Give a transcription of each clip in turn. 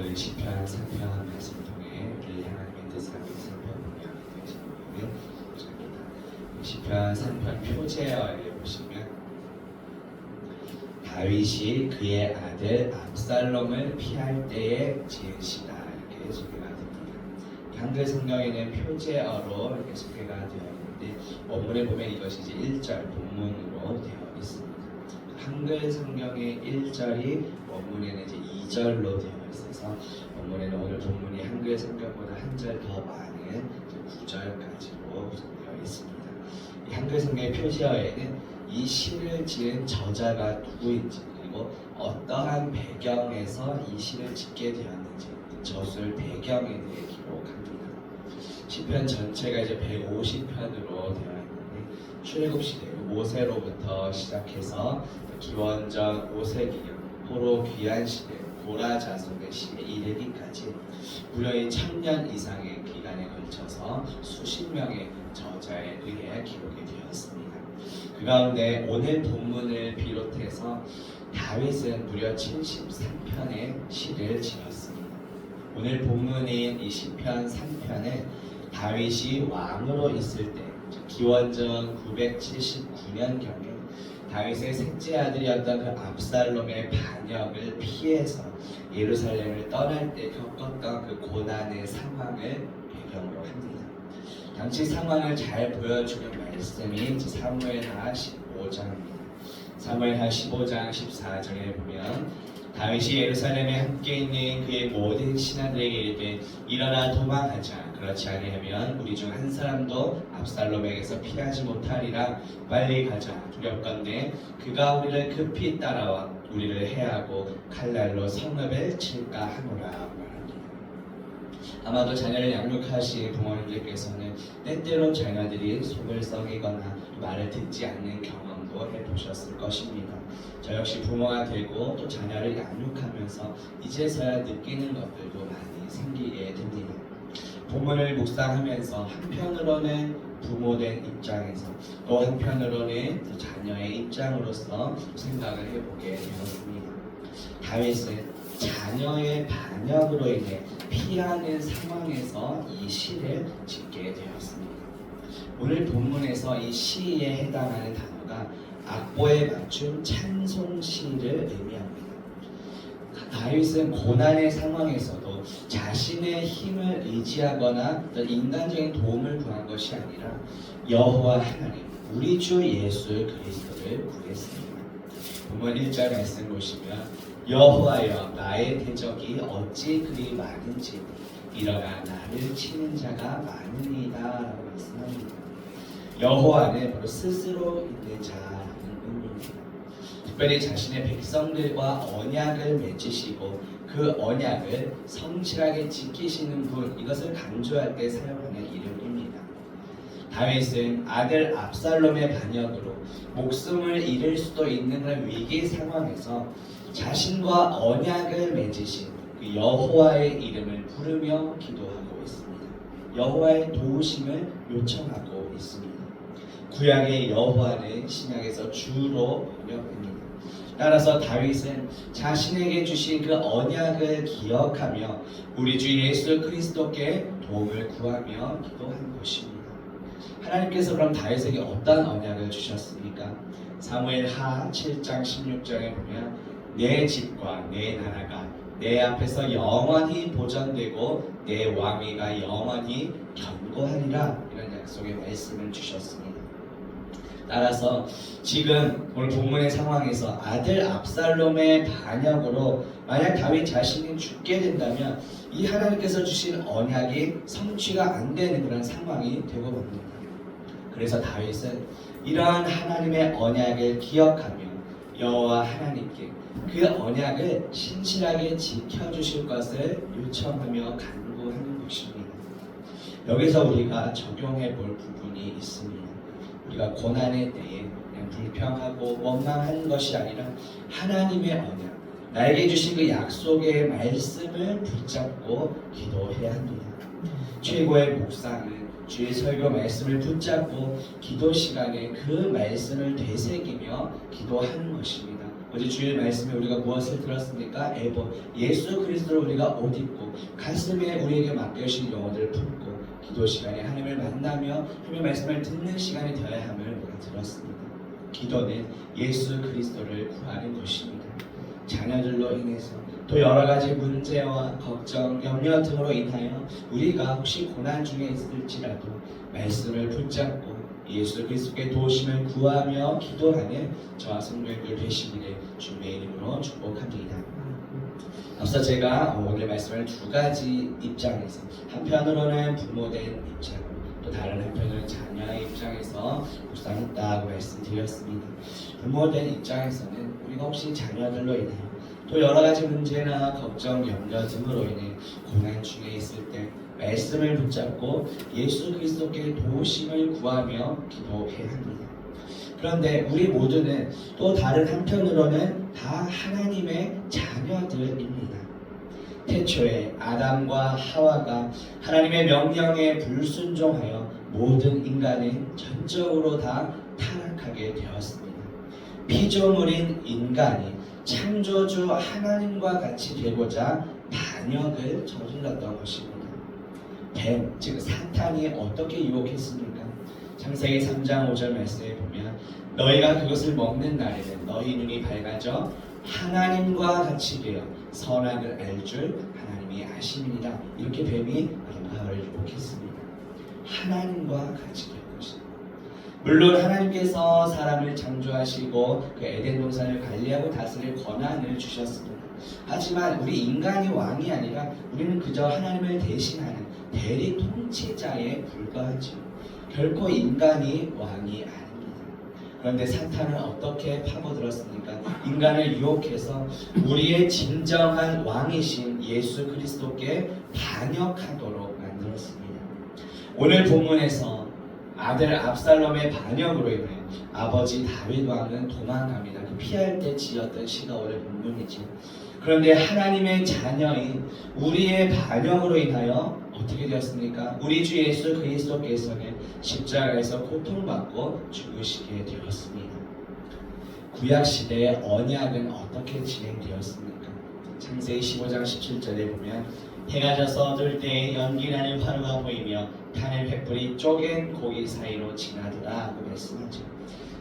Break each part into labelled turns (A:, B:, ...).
A: 오늘 10편, 3편 말씀 을 통해 우리 하나님의 뜻을 살펴보며 되시기를 부탁합니다. 10편, 3편 표제어에 보시면 다윗이 그의 아들 압살롬을 피할 때에 지 시다 이렇게 소개가 됩니다. 한글 성경에는 표제어로 이렇게 소개가 되어 있는데 원문에 보면 이것이 이제 1절 본문으로 되어 한글 성경의 1절이 원문에는 이제 2절로 되어 있어서 원문에는 오늘 본문이 한글 성경보다 한절더 많은 9절까지로 구성되어 있습니다. 이 한글 성경의 표지어에는 이 시를 지은 저자가 누구인지 그리고 어떠한 배경에서 이 시를 짓게 되었는지 그 저술 배경에 대해 기록합니다. 시편 전체가 이제 150편으로 되어 있는 출애굽시대 5세로부터 시작해서 기원전 5세기 포로 귀환 시대 보라 자손의 시대 이르기까지 무려의 천년 이상의 기간에 걸쳐서 수십 명의 저자에 의해 기록이 되었습니다. 그 가운데 오늘 본문을 비롯해서 다윗은 무려 73편의 시를 지었습니다. 오늘 본문인 이 시편 3편은 다윗이 왕으로 있을 때 기원전 979년경에 다윗의 셋째 아들이었던 그 압살롬의 반역을 피해서 예루살렘을 떠날 때 겪었던 그 고난의 상황을 배경으로 합니다. 당시 상황을 잘 보여주는 말씀이 사무엘하 15장입니다. 사무엘하 15장 14절에 보면 다윗이 예루살렘에 함께 있는 그의 모든 신하들에게 이르되 일어나 도망하자 그렇지 않게 하면 우리 중 한 사람도 압살롬에게서 피하지 못하리라 빨리 가자 두렵건데 그가 우리를 급히 따라와 우리를 해하고 칼날로 성읍을 칠까 하노라 아마도 자녀를 양육하신 부모님들께서는 때때로 자녀들이 속을 썩이거나 말을 듣지 않는 경험도 해보셨을 것입니다. 저 역시 부모가 되고 또 자녀를 양육하면서 이제서야 느끼는 것들도 많이 생기게 됩니다. 본문을 묵상하면서 한편으로는 부모된 입장에서 또 한편으로는 자녀의 입장으로서 생각을 해보게 되었습니다. 다윗은 자녀의 반역으로 인해 피하는 상황에서 이 시를 짓게 되었습니다. 오늘 본문에서 이 시에 해당하는 단어가 악보에 맞춘 찬송시를 의미합니다. 다윗은 고난의 상황에서도 자신의 힘을 의지하거나 인간적인 도움을 구한 것이 아니라 여호와 하나님 우리 주 예수 그리스도를 구했습니다. 본문 1절 말씀 보시면 여호와여 나의 대적이 어찌 그리 많은지 일어나 나를 치는 자가 많으니라 말씀합니다. 여호와는 바로 스스로 있는 자라는 의미입니다. 특별히 자신의 백성들과 언약을 맺으시고 그 언약을 성실하게 지키시는 분 이것을 강조할 때 사용하는 이름입니다. 다윗은 아들 압살롬의 반역으로 목숨을 잃을 수도 있는 그런 위기 상황에서 자신과 언약을 맺으신 그 여호와의 이름을 부르며 기도하고 있습니다. 여호와의 도우심을 요청하고 있습니다. 구약의 여호와를 신약에서 주로 번합니다 따라서 다윗은 자신에게 주신 그 언약을 기억하며 우리 주 예수 그리스도께 도움을 구하며 기도한 것입니다. 하나님께서 그럼 다윗에게 어떤 언약을 주셨습니까? 사무엘 하 7장 16장에 보면 내 집과 내 나라가 내 앞에서 영원히 보존되고 내 왕위가 영원히 견고하리라 이런 약속의 말씀을 주셨습니다. 따라서 지금 오늘 본문의 상황에서 아들 압살롬의 반역으로 만약 다윗 자신이 죽게 된다면 이 하나님께서 주신 언약이 성취가 안 되는 그런 상황이 되고 맙니다. 그래서 다윗은 이러한 하나님의 언약을 기억하며 여호와 하나님께 그 언약을 신실하게 지켜주실 것을 요청하며 간구하는 것입니다. 여기서 우리가 적용해 볼 부분이 있습니다. 우리가 고난에 대해 불평하고 원망하는 것이 아니라 하나님의 언약, 나에게 주신 그 약속의 말씀을 붙잡고 기도해야 합니다. 최고의 목사는 주의 설교 말씀을 붙잡고 기도 시간에 그 말씀을 되새기며 기도하는 것입니다. 어제 주의 말씀에 우리가 무엇을 들었습니까? 앨범 예수 그리스도를 우리가 옷 입고 가슴에 우리에게 맡겨주 영혼을 품고 기도 시간에 하나님을 만나며 하나님의 말씀을 듣는 시간이 되어야 함을 우리가 들었습니다. 기도는 예수 그리스도를 구하는 것입니다. 자녀들로 인해서 또 여러 가지 문제와 걱정, 염려 등으로 인하여 우리가 혹시 고난 중에 있을지라도 말씀을 붙잡고 예수 그리스도께 도우심을 구하며 기도하는 저와 성도님들 되시기를 주님의 이름으로 축복합니다. 앞서 제가 오늘 말씀을 두 가지 입장에서 한편으로는 부모된 입장 또 다른 한편으로는 자녀의 입장에서 묵상했다고 말씀드렸습니다. 부모된 입장에서는 우리가 혹시 자녀들로 인하또 여러 가지 문제나 걱정, 염려 등으로 인해 고난 중에 있을 때 말씀을 붙잡고 예수 그리스도께 도우심을 구하며 기도해야 합니다. 그런데 우리 모두는 또 다른 한편으로는 다 하나님의 자녀들입니다. 태초에 아담과 하와가 하나님의 명령에 불순종하여 모든 인간은 전적으로 다 타락하게 되었습니다. 피조물인 인간이 창조주 하나님과 같이 되고자 반역을 저질렀던 것입니다. 뱀, 즉 사탄이 어떻게 유혹했습니까? 창세기 3장 5절 말씀에 보면 너희가 그것을 먹는 날에는 너희 눈이 밝아져 하나님과 같이 되어 선악을 알 줄 하나님이 아십니다. 이렇게 뱀이 아담을 유혹했습니다. 하나님과 같이 될 것이다. 물론 하나님께서 사람을 창조하시고 그 에덴 동산을 관리하고 다스릴 권한을 주셨습니다. 하지만 우리 인간이 왕이 아니라 우리는 그저 하나님을 대신하는 대리 통치자에 불과하죠. 결코 인간이 왕이 아닙니다. 그런데 사탄은 어떻게 파고들었습니까? 인간을 유혹해서 우리의 진정한 왕이신 예수 그리스도께 반역하도록 만들었습니다. 오늘 본문에서 아들 압살롬의 반역으로 인해 아버지 다윗 왕은 도망갑니다. 그 피할 때 지었던 시가 원래 본문이죠. 그런데 하나님의 자녀인 우리의 반역으로 인하여 어떻게 되었습니까? 우리 주 예수 그리스도께서는 십자가에서 고통받고 죽으시게 되었습니다. 구약 시대의 언약은 어떻게 진행되었습니까? 창세기 15장 17절에 보면 해가 져서 어둘 때에 연기나는 화루가 보이며 탄의 횃불이 쪼갠 고기 사이로 지나더라고 그 말씀하죠.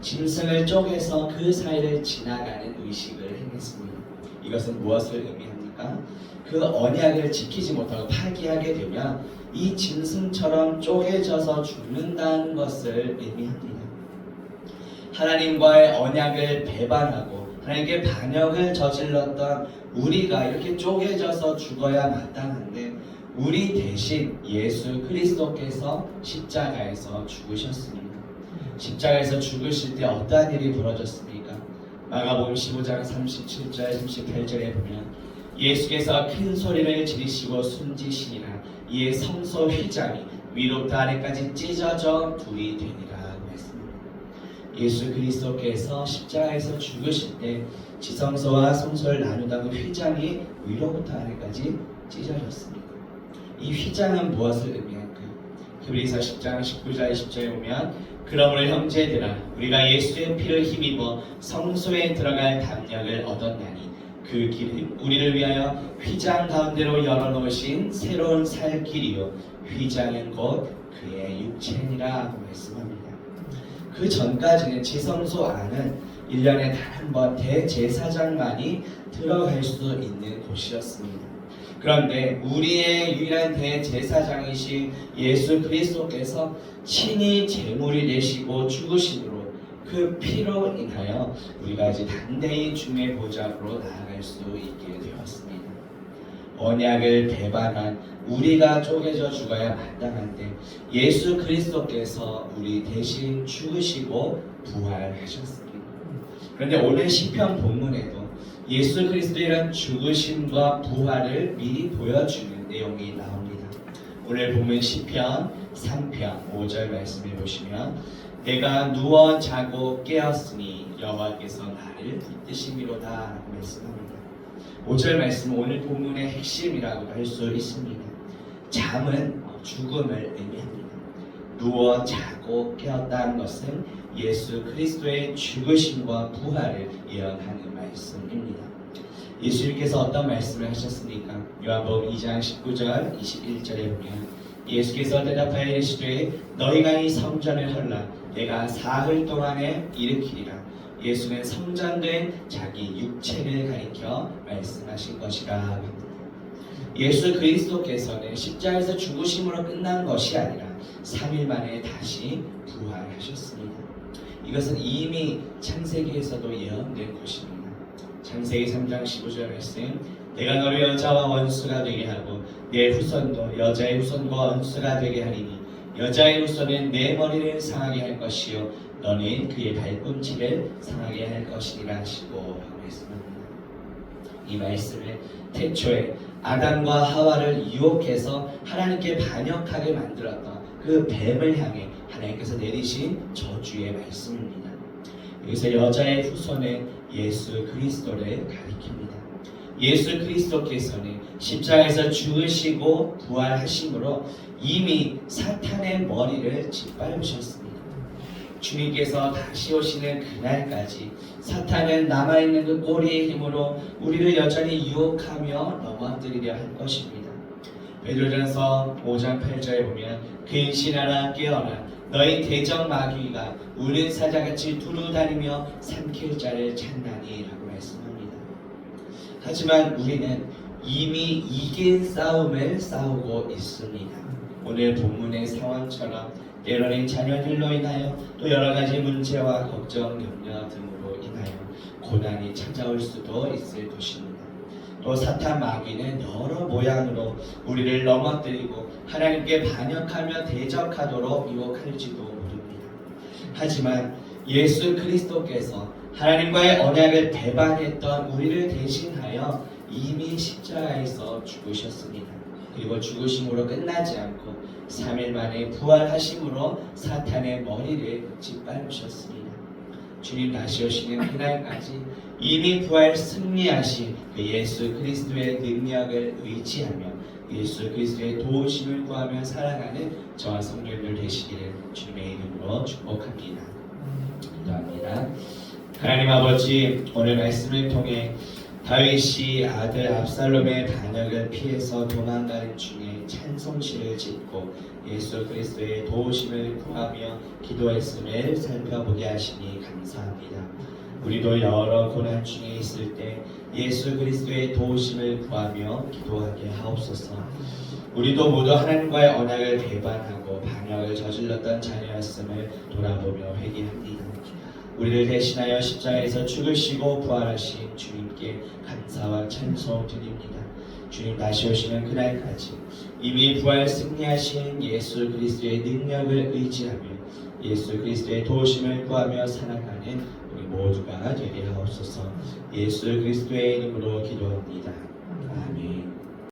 A: 짐승을 쪼개서 그 사이를 지나가는 의식을 행했습니다. 이것은 무엇을 의미합니까? 그 언약을 지키지 못하고 파기하게 되면 이 짐승처럼 쪼개져서 죽는다는 것을 의미합니다. 하나님과의 언약을 배반하고 하나님께 반역을 저질렀던 우리가 이렇게 쪼개져서 죽어야 마땅한데 우리 대신 예수 그리스도께서 십자가에서 죽으셨습니다. 십자가에서 죽으실 때 어떠한 일이 벌어졌습니까? 마가복음 15장 37절 38절에 보면 예수께서 큰 소리를 지르시고 숨지시니라 이에 성소 휘장이 위로부터 아래까지 찢어져 둘이 되니라 말씀입니다. 예수 그리스도께서 십자가에서 죽으실 때 지성소와 성소를 나누다는 휘장이 위로부터 아래까지 찢어졌습니다. 이 휘장은 무엇을 의미할까요? 히브리서 10장 19절 20절에 보면 그러므로 형제들아 우리가 예수의 피를 힘입어 성소에 들어갈 담력을 얻었나니 그길은 우리를 위하여 휘장 가운데로 열어놓으신 새로운 살 길이요 휘장은 곧 그의 육체니라 말씀합니다. 그 전까지는 지성소 안은 1년에 단 한 번 대제사장만이 들어갈 수 있는 곳이었습니다. 그런데 우리의 유일한 대제사장이신 예수 그리스도께서 친히 제물이 되시고 죽으심으로 그 피로 인하여 우리가 이제 단대히 주의 보좌로 나아갈 수 있게 되었습니다. 언약을 배반한 우리가 쪼개져 죽어야 마땅한데 예수 그리스도께서 우리 대신 죽으시고 부활하셨습니다. 그런데 오늘 시편 본문에도 예수 그리스도의 이런 죽으심과 부활을 미리 보여주는 내용이 나옵니다. 오늘 보면 시편 3편 5절 말씀해 보시면 내가 누워 자고 깨었으니 여호와께서 나를 붙드심이로다 라고 말씀합니다. 5절 말씀은 오늘 본문의 핵심이라고 할 수 있습니다. 잠은 죽음을 의미합니다. 누워 자고 깨었다는 것은 예수 그리스도의 죽으심과 부활을 예언하는 말씀입니다. 예수님께서 어떤 말씀을 하셨습니까? 요한복음 2장 19절 21절에 보면 예수께서 대답하여 이르시되 너희가 이 성전을 헐라 내가 사흘 동안에 일으키리라 예수는 성전된 자기 육체를 가리켜 말씀하신 것이라 예수 그리스도께서는 십자에서 죽으심으로 끝난 것이 아니라 3일 만에 다시 부활하셨습니다. 이것은 이미 창세기에서도 예언된 것입니다. 창세기 3장 15절 말씀 내가 너를 여자와 원수가 되게 하고 내 후손도 여자의 후손과 원수가 되게 하리니 여자의 후손은 내 머리를 상하게 할 것이요 너는 그의 발꿈치를 상하게 할것이라 하시고 이 말씀을 태초에 아담과 하와를 유혹해서 하나님께 반역하게 만들었던 그 뱀을 향해 하나님께서 내리신 저주의 말씀입니다. 여기서 여자의 후손은 예수 그리스도를 가리킵니다. 예수 그리스도께서는 십자에서 죽으시고 부활하심으로 이미 사탄의 머리를 짓밟으셨습니다. 주님께서 다시 오시는 그날까지 사탄은 남아있는 그 꼬리의 힘으로 우리를 여전히 유혹하며 넘어뜨리려 할 것입니다. 베드로전서 5장 8절에 보면 근신하라 깨어라 너희 대적 마귀가 우는 사자같이 두루다니며 삼킬 자를 찾나니라고 말씀합니다. 하지만 우리는 이미 이긴 싸움을 싸우고 있습니다. 오늘 본문의 상황처럼 때로는 자녀들로 인하여 또 여러 가지 문제와 걱정, 염려 등으로 인하여 고난이 찾아올 수도 있을 것입니다. 또 사탄 마귀는 여러 모양으로 우리를 넘어뜨리고 하나님께 반역하며 대적하도록 유혹할지도 모릅니다. 하지만 예수 그리스도께서 하나님과의 언약을 배반했던 우리를 대신하여 이미 십자가에서 죽으셨습니다. 그리고 죽으심으로 끝나지 않고 3일 만에 부활하심으로 사탄의 머리를 짓밟으셨습니다. 주님 다시 오시는 그날까지 이미 부활 승리하신 그 예수 그리스도의 능력을 의지하며 예수 그리스도의 도우심을 구하며 살아가는 저와 성도님들 되시기를 주님의 이름으로 축복합니다. 기도합니다. 음. 하나님 아버지 오늘 말씀을 통해 다윗이 아들 압살롬의 반역을 피해서 도망가는 중에 찬송시를 짓고 예수 그리스도의 도우심을 구하며 기도했음을 살펴보게 하시니 감사합니다. 우리도 여러 고난 중에 있을 때 예수 그리스도의 도우심을 구하며 기도하게 하옵소서. 우리도 모두 하나님과의 언약을 배반하고 반역을 저질렀던 자녀였음을 돌아보며 회개합니다. 우리를 대신하여 십자가에서 죽으시고 부활하신 주님께 감사와 찬송 드립니다. 주님 다시 오시는 그날까지 이미 부활 승리하신 예수 그리스도의 능력을 의지하며 예수 그리스도의 도심을 구하며 살아가는 우리 모두가 되게 하옵소서 예수 그리스도의 이름으로 기도합니다. 아멘.